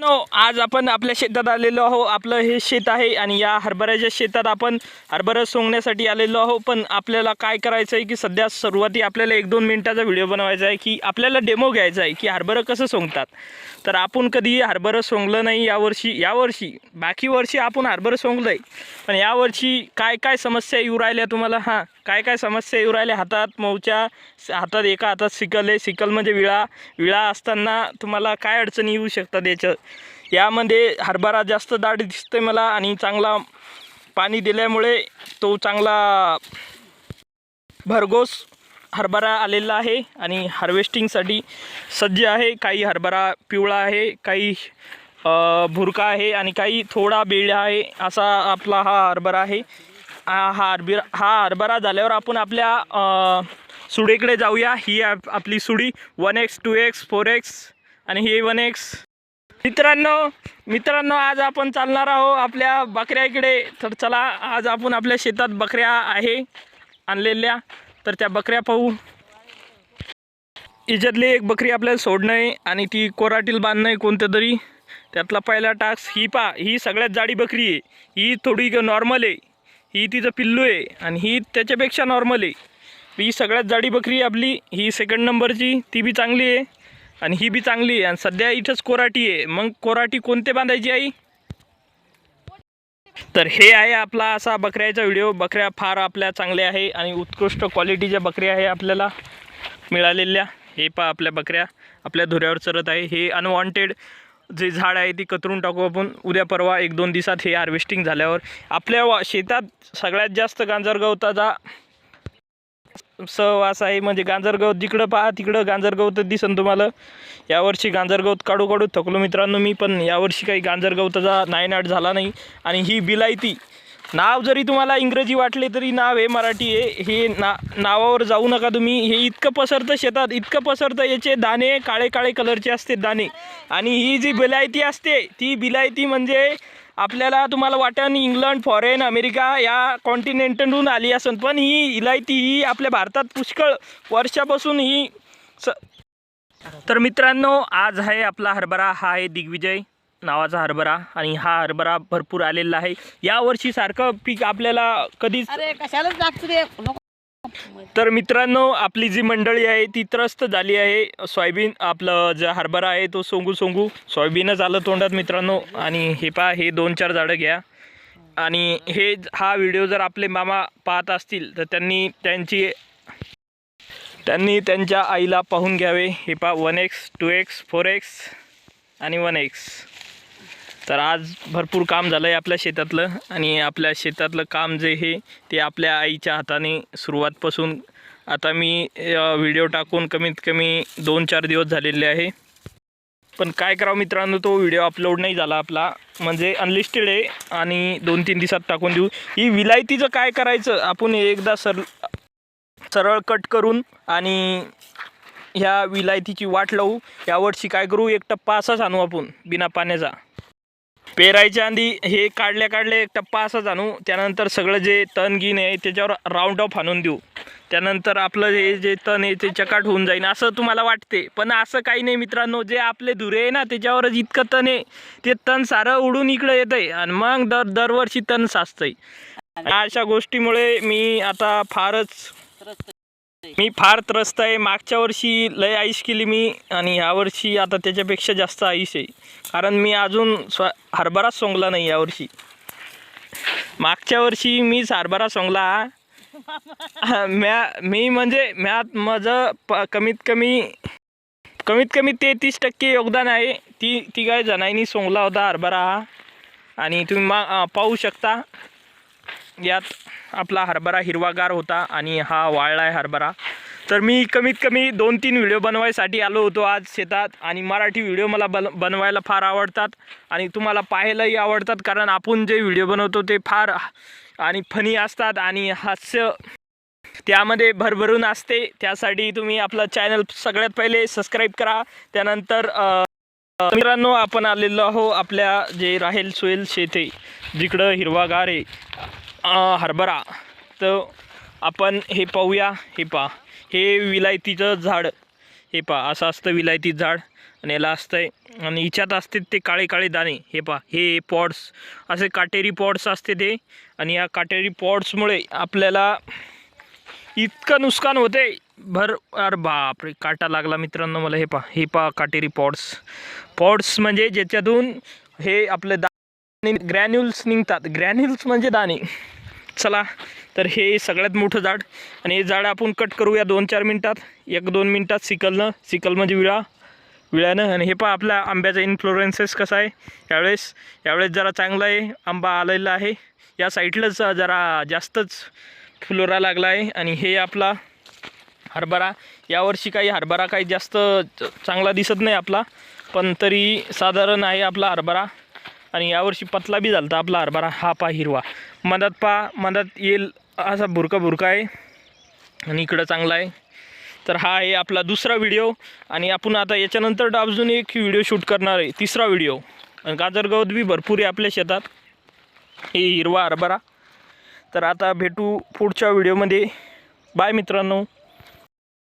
No आज आपण आपल्या शेतात आलेलो आहो. आपलं हे शेत आहे आणि या हरभऱ्याच्या शेतात आपण हरभरा सोंगण्यासाठी आलेलो आहो. पण आपल्याला काय करायचं आहे की सध्या सुरुवाती आपल्याला एक दोन मिनिटाचा व्हिडिओ बनवायचा आहे की आपल्याला डेमो घ्यायचा आहे की हरभरं कसं सोंगतात. तर आपण कधी हरभरं सोंगलं नाही यावर्षी यावर्षी बाकी वर्षी आपण हरभरं सोंगलं आहे पण यावर्षी काय काय समस्या येऊ राहिल्या तुम्हाला? हां काय काय समस्या येऊ राहिल्या? हातात मऊच्या हातात एका हातात सिकल आहे सिकल म्हणजे विळा विळा असताना तुम्हाला काय अडचणी येऊ शकतात याच्या यामध्ये हरभरा जास्त दाट दिसते मला आणि चांगला पाणी दिल्यामुळे तो चांगला भरघोस हरभरा आलेला आहे आणि हार्वेस्टिंगसाठी सज्ज आहे. काही हरभरा पिवळा आहे काही भुरका आहे आणि काही थोडा बेळ आहे असा आपला हा हरभरा आहे. हा हा हा हरभरा झाल्यावर आपण आपल्या सुडीकडे जाऊया. ही आप आपली सुडी. One x two x four x आणि ही वन एक्स मित्रांनो मित्रांनो आज आपण चालणार आहोत आपल्या बकऱ्या इकडे. तर चला आज आपण आपल्या शेतात बकऱ्या आहे आणलेल्या. तर त्या बकऱ्या पाहू. याच्यातली एक बकरी आपल्याला सोडणं आहे आणि ती कोराटील बांधणं आहे कोणत्या तरी त्यातला पहिला टास्क ही पा ही सगळ्यात जाडी बकरी आहे. ही थोडी नॉर्मल आहे. ही तिचं पिल्लू आहे आणि ही त्याच्यापेक्षा नॉर्मल आहे. ही सगळ्यात जाडी बकरी आहे आपली. ही सेकंड नंबरची ती बी चांगली आहे. आणि ही बी चांगली आहे. आणि सध्या इथंच कोराटी आहे. मग कोराटी कोणते बांधायची आई? तर हे आहे आपला असा बकऱ्याचा व्हिडिओ. बकऱ्या फार आपल्या चांगल्या आहे आणि उत्कृष्ट क्वालिटीच्या बकऱ्या आहे आपल्याला मिळालेल्या. हे पा आपल्या बकऱ्या. आपल्या धुऱ्यावर चरत आहे. हे अनवॉन्टेड जे झाड आहे ती कतरून टाकू आपण. उद्या परवा एक दोन दिवसात हे हार्वेस्टिंग झाल्यावर आपल्या शेतात सगळ्यात जास्त गांजर गवताचा सहवास आहे म्हणजे गांजरगवत जिकडं पहा तिकडं गांजरगवत दिसन तुम्हाला. यावर्षी गांजरगवत काढू काढू थकलो मित्रांनो मी पण यावर्षी काही गांजर गवताचा नायनाट झाला नाही. आणि ही बिलायती नाव जरी तुम्हाला इंग्रजी वाटले तरी नाव आहे मराठी आहे. हे ना नावावर जाऊ नका तुम्ही. हे इतकं पसरतं शेतात इतकं पसरतं याचे दाणे काळे काळे कलरचे असते दाणे. आणि ही जी बिलायती असते ती बिलायती म्हणजे आपल्याला तुम्हाला वाटेल इंग्लंड फॉरेन अमेरिका या कॉन्टिनेंटहून आली असून पण ही इलायती ही आपल्या भारतात पुष्कळ वर्षापासून ही स तर मित्रांनो आज आहे आपला हरभरा. हा आहे दिग्विजय नावाचा हरभरा आणि हा हरभरा भरपूर आलेला आहे. यावर्षी सारखं पीक आपल्याला कधीच अरे कशालाच लागतो तर मित्रांनो आपली जी मंडळी आहे ती त्रस्त झाली आहे. सोयाबीन आपलं जे हरभरा आहे तो सोंगू सोंगू. सोयाबीनच आलं तोंडात मित्रांनो. आणि हे पहा हे दोन चार झाडं घ्या. आणि हे हा व्हिडिओ जर आपले मामा पाहत असतील तर त्यांनी त्यांची त्यांनी त्यांच्या आईला पाहून घ्यावे. हे पहा one x two x four x आणि वन एक्स तर आज भरपूर काम झालं आहे आपल्या शेतातलं आणि आपल्या शेतातलं काम जे हे ते आपल्या आईच्या हाताने सुरुवातपासून. आता मी व्हिडिओ टाकून कमीत कमी दोन चार दिवस झालेले आहे. पण काय करावं मित्रांनो तो व्हिडिओ अपलोड नाही झाला आपला. म्हणजे अनलिस्टेड आहे आणि दोन तीन दिवसात टाकून देऊ. ही विलायतीचं काय करायचं? आपण एकदा सर सरळ कट करून आणि ह्या विलायतीची वाट लावू. यावर्षी काय करू? एक टप्पा असाच आणू आपण बिना पाण्याचा. पेरायच्या आधी हे काढल्या काढले एक टप्पा असाच आणू त्यानंतर सगळं जे तण गिन आहे त्याच्यावर राऊंड ऑफ आणून देऊ. त्यानंतर आपलं हे जे तण आहे ते चकाट होऊन जाईल असं तुम्हाला वाटते. पण असं काही नाही मित्रांनो जे आपले धुरे आहे ना त्याच्यावरच इतकं तण आहे. ते तण सारं उडून इकडं येतं आहे आणि मग दर दरवर्षी तण साचतंय. अशा गोष्टीमुळे मी आता फारच मी फार त्रस्त आहे. मागच्या वर्षी लय आयुष केली मी आणि यावर्षी आता त्याच्यापेक्षा जास्त आयुष आहे. कारण मी अजून स्व हरभराच सोंगला नाही यावर्षी मागच्या वर्षी मीच हरभरा सोंगला. म्या मी म्हणजे म्यात माझं प कमीत कमी कमीत कमी तेहतीस टक्के योगदान आहे. ती ती काय जणांनी सोंगला होता हरभरा. आणि तुम्ही मा पाहू शकता. यात आपला हरभरा हिरवागार होता आणि हा वाळला आहे हरभरा. तर मी कमीत कमी दोन तीन व्हिडिओ बनवायसाठी आलो होतो आज शेतात आणि मराठी व्हिडिओ मला बन बनवायला फार आवडतात आणि तुम्हाला पाहायलाही आवडतात कारण आपण जे व्हिडिओ बनवतो ते फार आणि फनी असतात आणि हास्य त्यामध्ये भरभरून असते. त्यासाठी तुम्ही आपलं चॅनल सगळ्यात पहिले सबस्क्राईब करा. त्यानंतर मित्रांनो आपण आलेलो आहो आपल्या जे राहेल सोयल शेत आहे जिकडं हिरवागार आहे. हरभरा. तर आपण हे पाहूया. हे पहा. हे विलायतीचं झाड. हे पहा. असं असतं विलायती झाड. आणि याला असतं आहे आणि हिच्यात असते ते काळे काळे दाणे. हे पा हे पॉड्स असे काटेरी पॉड्स असते ते. आणि या काटेरी पॉड्समुळे आपल्याला इतकं नुकसान होते भर अरे बापरे. काटा लागला मित्रांनो मला. हे पा हे पा काटेरी पॉड्स पॉड्स म्हणजे ज्याच्यातून हे आपले आणि ग्रॅन्युल्स निघतात. ग्रॅन्युल्स म्हणजे दाणे. चला तर हे सगळ्यात मोठं झाड. आणि हे झाड आपण कट करूया दोन चार मिनटात. एक दोन मिनटात सिकलनं सिकल म्हणजे विळा. विळ्यानं. आणि हे पहा आपल्या आंब्याचा इन्फ्लोरेन्सेस कसा आहे. यावेळेस यावेळेस जरा चांगला आहे. आंबा आलेला आहे. या साईडलाच जरा जास्तच फुलोरा लागला आहे. आणि हे आपला हरभरा. यावर्षी काही हरभरा काही जास्त च- चांगला दिसत नाही आपला. पण तरी साधारण आहे आपला हरभरा. आणि यावर्षी पतला बी झाला आपला हरभरा हा पा हिरवा. मधात पा मधात येईल असा भुरका भुरका आहे आणि इकडं चांगला आहे. तर हा आहे आपला दुसरा व्हिडिओ आणि आपण आता याच्यानंतर अजून एक व्हिडिओ शूट करणार आहे तिसरा व्हिडिओ. आणि गाजर गवत बी भरपूर आहे आपल्या शेतात. हे हिरवा हरभरा. तर आता भेटू पुढच्या व्हिडिओमध्ये. बाय मित्रांनो.